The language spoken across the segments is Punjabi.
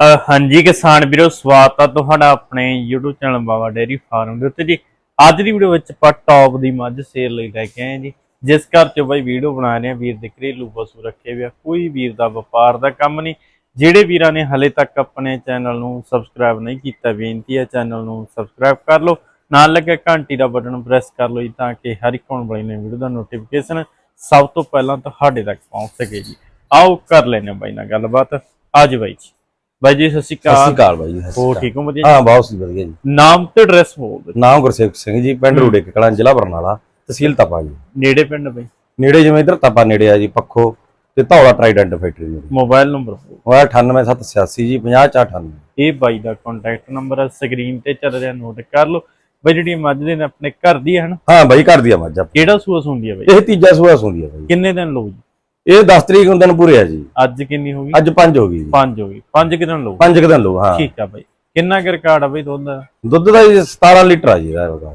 ਹਾਂਜੀ ਕਿਸਾਨ ਵੀਰੋ, ਸਵਾਗਤ ਆ ਤੁਹਾਡਾ ਆਪਣੇ YouTube channel Baba dairy farm ਦੇ ਉੱਤੇ ਜੀ। ਅੱਜ ਦੀ ਵੀਡੀਓ ਵਿੱਚ ਆਪਾਂ ਟੌਪ ਦੀ ਮੱਝ ਸੇਲ ਲਈ ਲੈ ਕੇ ਆਏ ਜੀ। ਜਿਸ ਘਰ 'ਚੋਂ ਬਾਈ ਵੀਡੀਓ ਬਣਾ ਰਹੇ ਆ ਵੀਰ ਦੇ ਘਰੇਲੂ ਪਸ਼ੂ ਰੱਖੇ ਹੋਏ ਆ। ਕੋਈ ਵੀਰ ਦਾ ਵਪਾਰ ਦਾ ਕੰਮ ਨਹੀਂ। ਜਿਹੜੇ ਵੀਰਾਂ ਨੇ ਹਲੇ ਤੱਕ ਆਪਣੇ ਚੈਨਲ ਨੂੰ ਸਬਸਕ੍ਰਾਈਬ ਨਹੀਂ ਕੀਤਾ, ਬੇਨਤੀ ਹੈ ਚੈਨਲ ਨੂੰ ਸਬਸਕ੍ਰਾਈਬ ਕਰ ਲਓ। ਨਾਲ ਲੱਗੇ ਘੰਟੀ ਦਾ ਬਟਨ ਪ੍ਰੈਸ ਕਰ ਲਓ ਜੀ, ਤਾਂ ਕਿ ਹਰ ਇੱਕ ਆਉਣ ਵਾਲੀ ਨਵੀਂ ਵੀਡੀਓ ਦਾ ਨੋਟੀਫਿਕੇਸ਼ਨ ਸਭ ਤੋਂ ਪਹਿਲਾਂ ਤੁਹਾਡੇ ਤੱਕ ਪਹੁੰਚ ਸਕੇ ਜੀ। ਆਓ ਕਰ ਲੈਨੇ ਬਾਈ ਨਾਲ ਗੱਲਬਾਤ। ਅੱਜ ਬਾਈ ਜੀ। ਬਾਈ ਜੀ ਸਤਿ ਸ਼੍ਰੀ ਸਤਿ ਸ਼੍ਰੀ ਅਕਾਲ ਅਕਾਲ ਬਾਈ ਜੀ ਹੋ ਅਕਾਲ। ਠੀਕ ਹੋ ਵਧੀਆ? ਹਾਂ ਬਹੁਤ ਵਧੀਆ ਜੀ। ਨਾਮ ਤੇ ਐਡਰੈਸ ਬੋਲ ਦਿਓ। ਨਾਮ ਗੁਰਸੇਵਕ ਸਿੰਘ ਜੀ ਪਿੰਡ ਰੂੜੇ ਕਲਾਂ ਜ਼ਿਲ੍ਹਾ ਬਰਨਾਲਾ ਤਹਿਸੀਲ ਤਪਾ ਜੀ। ਨੇੜੇ ਪਿੰਡ ਬਾਈ? ਨੇੜੇ ਜਿਵੇਂ ਇਧਰ ਤਪਾ ਨੇੜੇ ਆ ਜੀ ਪੱਖੋ ਤੇ ਧੌਲਾ ਟਰਾਈਡੈਂਟ ਫੈਕਟਰੀ ਜੀ। ਮੋਬਾਈਲ ਨੰਬਰ ਉਹ 98786 ਜੀ 50498 ਇਹ ਬਾਈ ਦਾ ਕੰਟੈਕਟ ਨੰਬਰ ਹੈ ਸਕਰੀਨ ਤੇ ਚੱਲ ਰਿਹਾ ਨੋਟ ਕਰ ਲਓ। ਬਾਈ ਜਿਹੜੀ ਮੱਝ ਦੇ ਨੇ ਆਪਣੇ ਘਰ ਦੀ ਹੈ ਨਾ ਹਾਂ ਬਾਈ ਘਰ ਦੀ ਆ ਮੱਝ। ਕਿਹੜਾ ਸੂਸ ਹੁੰਦੀ ਹੈ ਬਾਈ? ਇਹ ਤੀਜਾ ਸੂਆ ਸੁੰਦੀ ਆ ਬਾਈ। ਕਿੰਨੇ ਦਿਨ ਲਓ ਜੀ? ਇਹ 10 ਤਰੀਕ ਨੂੰ ਦਿਨ ਪੂਰੇ ਆ ਜੀ। ਅੱਜ ਕਿੰਨੀ ਹੋ ਗਈ? ਅੱਜ 5 ਹੋ ਗਈ ਜੀ। 5 ਹੋ ਗਈ। 5 ਕਿੰਨਾ ਲਓ 5 ਦਿਨ ਲੋ ਹਾਂ। ਠੀਕ ਆ ਬਾਈ। ਕਿੰਨਾ ਕੁ ਰਿਕਾਰਡ ਆ ਬਾਈ ਦੁੱਧ ਦਾ? ਦੁੱਧ ਦਾ ਜੀ 17 ਲੀਟਰ ਆ ਜੀ ਇਹਦਾ ਹੈਗਾ।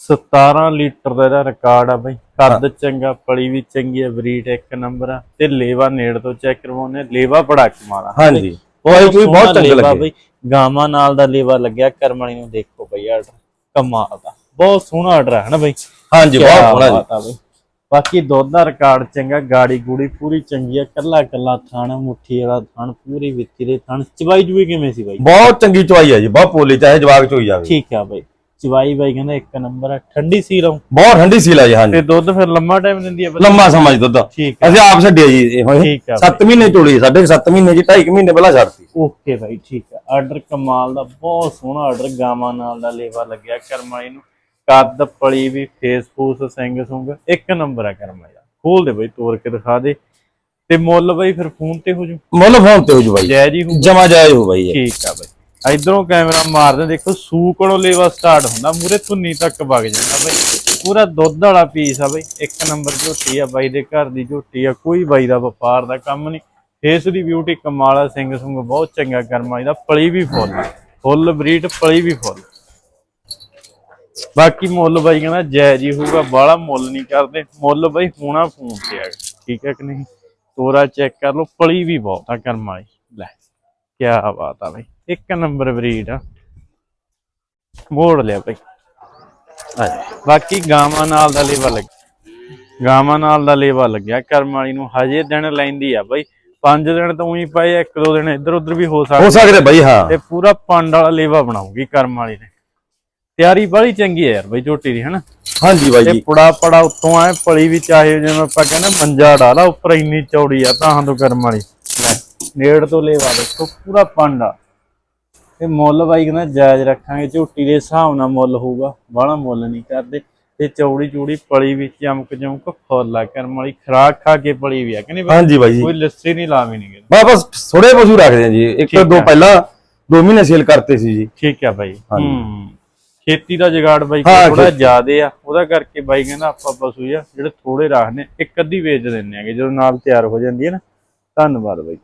17 ਲੀਟਰ ਦਾ ਇਹਦਾ ਰਿਕਾਰਡ ਆ ਬਾਈ। ਕੱਦ ਚੰਗਾ ਪਲੀ ਵੀ ਚੰਗੀ ਹੈ ਬਰੀਡ ਇੱਕ ਨੰਬਰ ਆ। ਤੇ ਲੇਵਾ ਨੇੜ ਤੋਂ ਚੈੱਕ ਕਰਵਾਉਣੇ ਲੇਵਾ ਬੜਾ ਕਮਾਲਾ ਹਾਂਜੀ। ਕੋਈ ਕੋਈ ਬਹੁਤ ਚੰਗਾ ਲੇਵਾ ਲੱਗੇ। ਬਈ। ਗਾਵਾਂ ਨਾਲ ਦਾ ਲੇਵਾ ਲੱਗਿਆ ਕਰਮਣੀ ਨੂੰ ਦੇਖੋ ਬਈ ਆਰਡਰ। ਕਮਾਲ ਦਾ। ਬਹੁਤ ਸੋਹਣਾ ਆਰਡਰ ਹੈ ਨਾ ਬਈ? ਹਾਂਜੀ ਬਹੁਤ ਸੋਹਣਾ ਜੀ। ਆ ਬਾਕੀ ਦੁੱਧ ਦਾ ਰਿਕਾਰਡ ਚੰਗਾ ਗਾੜੀ ਗੂੜੀ ਪੂਰੀ ਚੰਗੀ ਆ ਕੱਲਾ ਕੱਲਾ ਥਣ ਮੁੱਠੀ ਵਾਲਾ ਥਣ ਪੂਰੀ ਵਿੱਤੀ ਦੇ ਥਣ। ਚਵਾਈ ਜੂਈ ਕਿਵੇਂ ਸੀ ਬਾਈ? ਬਹੁਤ ਚੰਗੀ ਚਵਾਈ ਆ ਜੀ ਬਹੁਤ ਪੋਲੀ ਚਾਹੇ ਜਵਾਗ ਚ ਹੋਈ ਜਾਵੇ। ਠੀਕ ਆ ਬਾਈ। ਚਵਾਈ ਬਾਈ ਕਹਿੰਦਾ ਇੱਕ ਨੰਬਰ ਆ ਠੰਡੀ ਸੀ ਰਹੂ ਬਹੁਤ ਠੰਡੀ ਸੀਲ ਆ ਜੀ ਹਾਂਜੀ। ਤੇ ਦੁੱਧ ਫਿਰ ਲੰਮਾ ਟਾਈਮ ਦਿੰਦੀ ਆ ਲੰਮਾ ਸਮਾਂ ਜੀ ਦੁੱਧ। ਠੀਕ ਆ। ਅਸੀਂ ਆਪ ਛੱਡਿਆ ਜੀ ਇਹ ਹੋਏ। ਠੀਕ ਆ 7 ਮਹੀਨੇ ਚੋਲੀ ਸਾਡੇ 7 ਮਹੀਨੇ ਜੀ 2.5 ਮਹੀਨੇ ਪਹਿਲਾਂ ਛੱਡਤੀ। ਓਕੇ ਬਾਈ ਠੀਕ ਆ। ਆਰਡਰ ਕਮਾਲ ਦਾ ਬਹੁਤ ਸੋਹਣਾ ਆਰਡਰ ਗਾਵਾਂ ਨਾਲ ਦਾ ਲੇਵਾ ਲੱਗਿਆ ਕਰਮਾਈ ਨੂੰ। ਕੱਦ ਪਲੀ ਵੀ ਫੇਸ ਫੂਸ ਸਿੰਘ ਸੁੰਗ ਇੱਕ ਨੰਬਰ ਆ ਕਰਮਾਈ ਦਾ ਖੋਲ ਦੇ ਬਾਈ ਤੋੜ ਕੇ ਦਿਖਾ ਦੇ। ਤੇ ਮੁੱਲ ਬਾਈ ਫਿਰ ਫੋਨ ਤੇ ਹੋ ਜੂ? ਮੁੱਲ ਫੋਨ ਤੇ ਹੋ ਜੂ ਬਾਈ। ਜੈ ਜੀ ਹੋ ਜਮਾ ਜਾਇਜ਼ ਹੋ ਬਾਈ। ਠੀਕ ਆ ਬਾਈ। ਇਧਰੋਂ ਕੈਮਰਾ ਮਾਰਦੇ ਦੇਖੋ ਸੂਕਣੋਂ ਲੇਵਾ ਸਟਾਰਟ ਹੁੰਦਾ ਮੂਰੇ ਧੁੰਨੀ ਤੱਕ ਵਗ ਜਾਂਦਾ ਬਾਈ। ਪੂਰਾ ਦੁੱਧ ਵਾਲਾ ਪੀਸ ਆ ਬਾਈ ਇੱਕ ਨੰਬਰ ਝੋਟੀ ਆ ਬਾਈ ਦੇ ਘਰ ਦੀ ਝੋਟੀ ਆ ਕੋਈ ਬਾਈ ਦਾ ਵਪਾਰ ਦਾ ਕੰਮ ਨਹੀਂ। ਫੇਸ ਦੀ ਬਿਊਟੀ ਕਮਾਲਾ ਸਿੰਘ ਸੁੰਗ ਬਹੁਤ ਚੰਗਾ ਕਰਮਾ ਇਹਦਾ ਪਲੀ ਵੀ ਫੁੱਲ ਫੁੱਲ ਬਰੀਡ ਪਲੀ ਵੀ ਫੁੱਲ ਬਾਕੀ ਮੁੱਲ ਬਾਈ ਕਹਿੰਦਾ ਜਾਇਜ਼ ਹੀ ਹੋਊਗਾ ਬਾਹਲਾ ਮੁੱਲ ਨਹੀਂ ਕਰਦੇ। ਮੁੱਲ ਬਾਈ ਹੋਣਾ ਫੋਨ ਤੇ ਆ ਠੀਕ ਹੈ ਕਿ ਨਹੀਂ? ਤੋਰਾ ਚੈੱਕ ਕਰ ਲਓ ਪਲੀ ਵੀ ਬਹੁਤ ਆ ਕਰਮਾ ਵਾਲੀ। ਲੈ ਕੀ ਬਾਤ ਆ ਬਾਈ। ਇੱਕ ਨੰਬਰ ਬਰੀਡ ਆ। ਮੋੜ ਲਿਆ ਬਾਈ। ਬਾਕੀ ਗਾਵਾਂ ਨਾਲ ਦਾ ਲੇਵਾ ਲੱਗ ਗਾਵਾਂ ਨਾਲ ਦਾ ਲੇਵਾ ਲੱਗਿਆ। ਕਰਮ ਵਾਲੀ ਨੂੰ ਹਜੇ ਦਿਨ ਲੈਂਦੀ ਆ ਬਾਈ। ਪੰਜ ਦਿਨ ਤਾਂ ਉਹੀ ਪਏ ਇੱਕ ਦੋ ਦਿਨ ਇੱਧਰ ਉੱਧਰ ਵੀ ਹੋ ਹੋ ਸਕਦੇ ਸਕਦੇ ਬਾਈ ਹਾਂ। ਤੇ ਪੂਰਾ ਪੰਡ ਵਾਲਾ ਲੇਵਾ ਬਣਾਉਗੀ ਕਰਮ ਵਾਲੀ ਨੇ। ਤਿਆਰੀ ਬੜੀ ਚੰਗੀ ਹੈ ਯਾਰ ਬਾਈ ਝੋਟੀ ਦੀ ਹਨਾ? ਹਾਂਜੀ ਬਾਈ ਤੇ ਜੀ। ਪੁੜਾ ਪੜਾ ਉੱਤੋਂ ਆਏ ਪਲੀ ਵੀ ਚਾਹੇ ਜਿਵੇਂ ਆਪਾਂ ਕਹਿੰਦੇ ਮੰਜਾ ਡਾਲਾ ਉੱਪਰ ਇੰਨੀ ਚੌੜੀ ਆ ਤਾਂ ਤੋਂ ਕਰਮ ਵਾਲੀ। ਨੇੜ ਤੋਂ ਲੇਵਾ ਦੇਖੋ ਪੂਰਾ ਪੰਡ। ਤੇ ਮੁੱਲ ਬਾਈ ਕਹਿੰਦਾ ਜਾਇਜ਼ ਰੱਖਾਂਗੇ ਝੋਟੀ ਦੇ ਹਿਸਾਬ ਨਾਲ ਮੁੱਲ ਹੋਊਗਾ ਬਾਹਲਾ ਮੁੱਲ ਨਹੀਂ ਕਰਦੇ। ਤੇ ਚੌੜੀ ਚੂੜੀ ਪਲੀ ਵੀ ਚਮਕ ਚਮਕ ਫੁੱਲ ਕਰਮ ਵਾਲੀ ਖਰਾਕ ਖਾ ਕੇ ਪਲੀ ਵੀ ਆ ਕਿ ਨਹੀਂ ਬਾਈ? ਹਾਂਜੀ ਬਾਈ ਜੀ। ਕੋਈ ਲੱਸੀ ਨਹੀਂ ਲਾਵੀ ਨਹੀਂ। ਬਸ ਬਸ ਥੋੜੇ ਪਸ਼ੂ ਰੱਖਦੇ ਆ ਜੀ। ਇੱਕ ਦੋ। ਪਹਿਲਾਂ 2 ਮਹੀਨੇ ਸੇਲ ਕਰਤੇ ਸੀ ਜੀ। ਠੀਕ ਆ ਬਾਈ। ਹਾਂਜੀ। ਹੂੰ। ਖੇਤੀ ਦਾ ਜਗਾੜ ਬਾਈ ਥੋੜਾ। ਜ਼ਿਆਦੇ ਆ ਉਹਦਾ ਕਰਕੇ ਬਾਈ ਕਹਿੰਦਾ ਆਪਾਂ ਪਸ਼ੂ ਆ ਜਿਹੜੇ ਥੋੜੇ ਰੱਖਨੇ ਇੱਕ ਅੱਧੀ ਵੇਚ ਦਿੰਨੇ ਆਗੇ ਜਦੋਂ ਨਾਲ ਤਿਆਰ ਹੋ ਜਾਂਦੀ ਹੈ ਨਾ ਧੰਨਵਾਦ ਬਾਈ